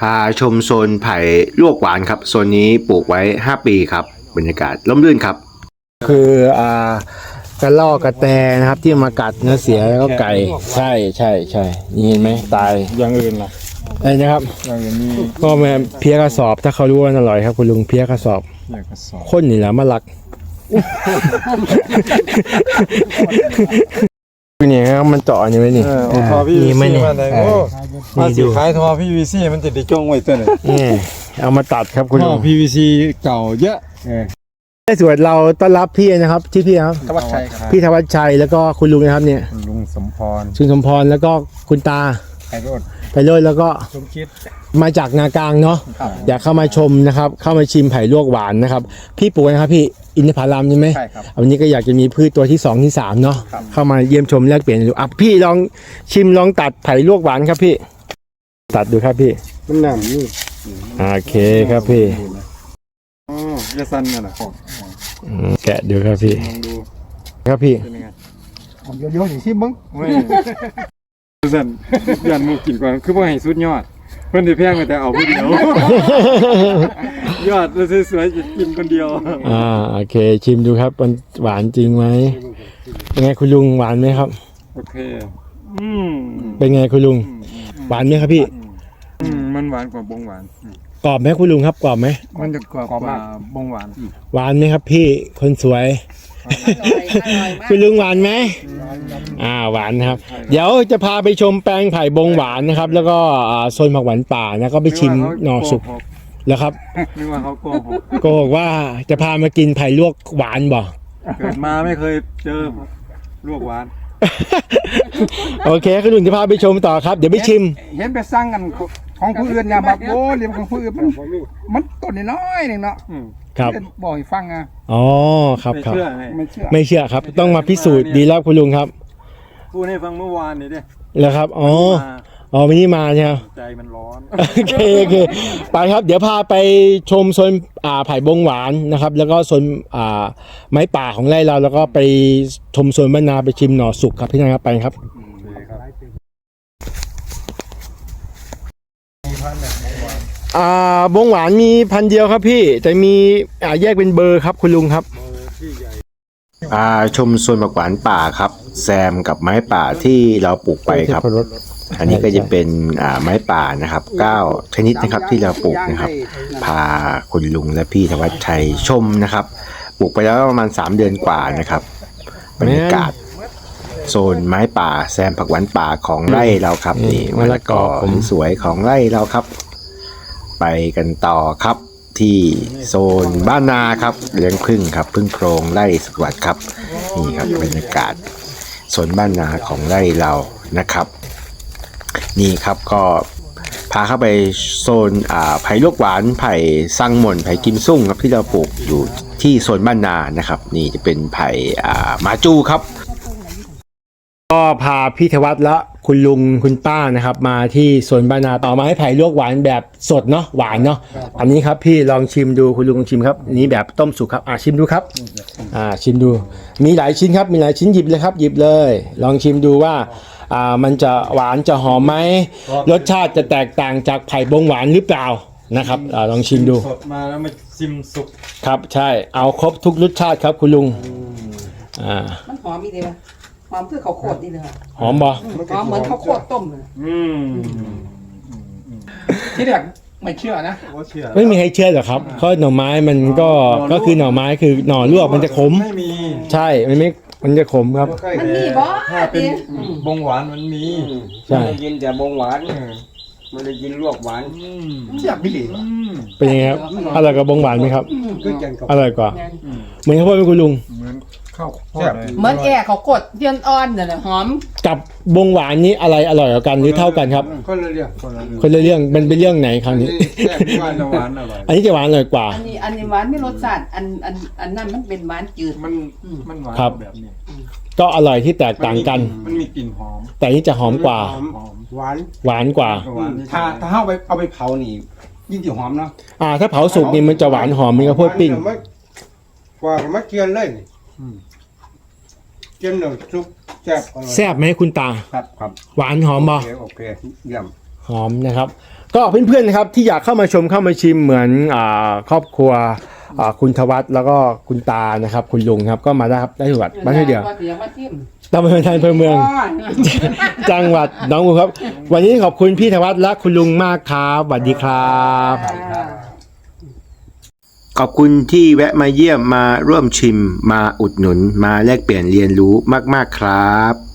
พาชมโซนไผ่ลวกหวานครับ โซนนี้ปลูกไว้ 5 ปีครับ บรรยากาศร่มรื่นครับ คืออ่ากระลอกกระแตนะครับที่มากัดเนื้อเสียแล้วก็ไก่ ใช่ใช่ใช่นี่เห็นไหมตายอย่างอื่นล่ะอะไรนะครับอย่างอื่นมีก็มาเพี้ยกระสอบ ถ้าเขารู้ว่ามันอร่อยครับ คุณลุงเพี้ยกระสอบอยากกระสอบคนนี่แหละมาลักนี่ ครับมันเจาะอยู่ไหมนี่ เออเอาทอพี่นี่วีไหมซีเนี่ยมาไหนเอโอ้อมานี่สิดูขายทอพี่วีซีมันจะได้จ้องไว้ตัวหนึงนี่เอามาตัดครับคุณทลุองพีวีซีเก่าเยอะเออได้สวยเราต้อนรับพี่นะครับที่พี่ครับ ธวัชชัยครับพี่ธวัชชัยแล้วก็คุณลุงนะครับเนี่ย ลุงสมพร ชุนสมพรแล้วก็คุณตา ไพโรดไปโรยแล้วก็สมคิดมาจากนากลางเนาะครับอยากเข้ามาชมนะครับ เข้ามาชิมไผ่ลวกหวานนะครับ พี่ปลูกนะครับพี่อินทผลัมใช่ไหมใช่ครับ วันนี้ก็อยากจะมีพืชตัวที่สองที่สามเนาะครับ เข้ามาเยี่ยมชมแลกเปลี่ยนดูอะพี่ลองชิมลองตัดไผ่ลวกหวานครับพี่ ตัดดูครับพี่มันหนำนี่โอเคครับพี่อ๋อยาซันน่ะนะอืมแกะดูครับพี่ลองดูครับพี่เป็นยังไงผมโยนอย่างที่มึง ไม่ยาซันยันหมูกินก่อนคือว่าให้สุดยอด เพิ่นที่แพงไปแต่เอาผู้เดียว ยอดแล้วสวยๆจะกินคนเดียวอ่าโอเค ชิมดูครับมันหวานจริงไหมเป็นไงคุณลุงหวานไหมครับ โอเค อืมเป็นไงคุณลุง หวานไหมครับพี่อืมมันหวานกว่าบงหวาน กรอบไหมคุณลุงครับกรอบไหมมันจะกรอบกว่าบงหวาน หวานไหมครับพี่คนสวย คุณลุงหวานไหมอ่าหวานนะครับ เดี๋ยวจะพาไปชมแปลงไผ่บงหวานนะครับ แล้วก็อ่าโซนผักหวานป่านะก็ไปชิมหน่อสุกแล้วครับนึกว่าเขาโกหกก็บอกว่าจะพามากินไผ่ลวกหวานบ่เกิดมาไม่เคยเจอลวกหวาน โอเคคุณลุงจะพาไปชมต่อครับ เดี๋ยวไปชิม เห็นไปสร้างกันของผู้อื่นเนี่ยแบบโอ้เรียมของผู้อื่นมันมันต้นน้อยๆหนึ่งเนาะอืม ครับเห็นบอกให้ฟังอะอ๋อครับไม่ครับ เชื่อไงไม่เชื่อไม่เชื่อครับ ต้องมาพิสูจน์ดีแล้วคุณลุงครับพูดให้ฟังเมื่อวานนี่ดิแล้วครับอ๋อมาอ๋อวันนี้มาใช่ไหม ใจมันร้อน โอเคโอเคไปครับ เดี๋ยวพาไปชมโซนอ่าไผ่บงหวานนะครับ แล้วก็โซนอ่าไม้ป่าของไร่เรา แล้วก็ไปชมโซนบ้านนาไปชิมหน่อสุกครับพี่นะครับไปครับ อ่าบงหวานมีพันเดียวครับพี่แต่มีอ่าแยกเป็นเบอร์ครับคุณลุงครับ อ่าชมโซนผักหวานป่าครับ แซมกับไม้ป่าที่เราปลูกไปครับ อันนี้ก็จะเป็นอ่าไม้ป่านะครับเก้าชนิดนะครับที่เราปลูกนะครับ พาคุณลุงและพี่ธวัชชัยชมนะครับ ปลูกไปแล้วประมาณ 3 เดือนกว่านะครับบรรยากาศโซนไม้ป่า แซมผักหวานป่าของไร่เราครับนี่มะละกอสวยของไร่เราครับ ไปกันต่อครับ ที่โซนบ้านนาครับเลี้ยงพึ่งครับพึ่งโพรงไร่สวัสดิ์ครับนี่ครับบรรยากาศโซนบ้านนาของไร่เรานะครับ นี่ครับก็พาเข้าไปโซนอ่าไผ่ลวกหวานไผ่ซังหม่นไผ่กิมซุ่งครับที่เราปลูกอยู่ที่โซนบ้านนานะครับ นี่จะเป็นไผ่อ่ามาจูครับ ก็พาพี่ธวัฒน์และคุณลุงคุณป้านะครับ มาที่โซนบ้านนาต่อมาให้ไผ่ลวกหวานแบบสดเนาะหวานเนาะอันนี้ครับพี่ลองชิมดูคุณลุงชิมครับอันนี้แบบต้มสุกครับอ่าชิมดูครับอ่าชิมดู มีหลายชิ้นครับมีหลายชิ้นหยิบเลยครับ หยิบเลย ลองชิมดูว่าอ่ามันจะหวานจะหอมไหมรสชาติจะแตกต่างจากไผ่บงหวานหรือเปล่านะครับอาลองชิมดูสดมาแล้วมาซิมสุกครับใช่เอาครบทุกรสชาติครับคุณลุงอ่ามันหอมอีดีวะ หอมคือข้าวโคตรนี่เลยค่ะหอมบ่หอมเหมือนข้าวโคตรต้มเลยอืมที่แรกไม่เชื่อนะว่าเชื่อไม่มีใครเชื่อหรอกครับเพราะหน่อไม้มันก็ก็คือหน่อไม้คือหน่อลวกมันจะขมไม่มีใช่มันไม่มันจะขมครับ มันมีบ่ถ้าเป็นเนี่ยบงหวานมันมีใช่ไม่ได้ยินแต่บงหวานไม่ได้ยินลวกหวานอืมเชื่อพี่หลีอืมเป็นยังไงครับอร่อยกับบงหวานไหมครับก็ยังกับอร่อยกว่าเหมือนข้าวโพดไหมคุณลุงเหมือน ข้าวโพดเลย เหมือนแอร์ข้าวโคตรเยือนอ่อนเนี่ยแหละหอม กับบงหวานนี้อะไรอร่อยกว่ากันหรือเท่ากันครับ คนละเรื่องคนละเรื่องคนละเรื่องมันเป็นเรื่องไหนครั้งนี้ แซ่บกว่าหวานอร่อยอันนี้จะหวานอร่อยกว่า อันนี้อันนี้หวานไม่รสชาติอันอันอันนั้นมันเป็นหวานจืดมันมันหวานครับ แบบนี้ก็อร่อยที่แตกต่างกัน มันมีกลิ่นหอมแต่อันนี้จะหอมกว่า หอมหอมหวานหวานกว่า หวานนี่ถ้าถ้าเอาไปเอาไปเผานี่ ยิ่งจะหอมเนาะอ่า ถ้าเผาสุกนี่มันจะหวานหอมเหมือนข้าวโพดปิ้งกว่ากับมะเกียนเลยนี่เกี ยนเดี๋ยวซุปแซ่บอร่อยแซ่บไหมคุณตา ครับครับหวานหอมบ่ โอเคโอเคเยี่ยม หอมนะครับ ก็เพื่อนๆนะครับที่อยากเข้ามาชมเข้ามาชิมเหมือนอาครอบครัวอ่าคุณทวัฒน์แล้วก็คุณตานะครับ คุณลุงครับก็มาได้ครับได้ที่วัดบ้านห้วยเดียวเดี๋ยวมาทิมตำบลไทยอำเภอเมืองจังหวัดหนองบัวครับ วันนี้ขอบคุณพี่ธวัฒน์และคุณลุงมากครับสวัสดีครับ ขอบคุณที่แวะมาเยี่ยมมาร่วมชิม มาอุดหนุน มาแลกเปลี่ยนเรียนรู้มาก ๆ ครับ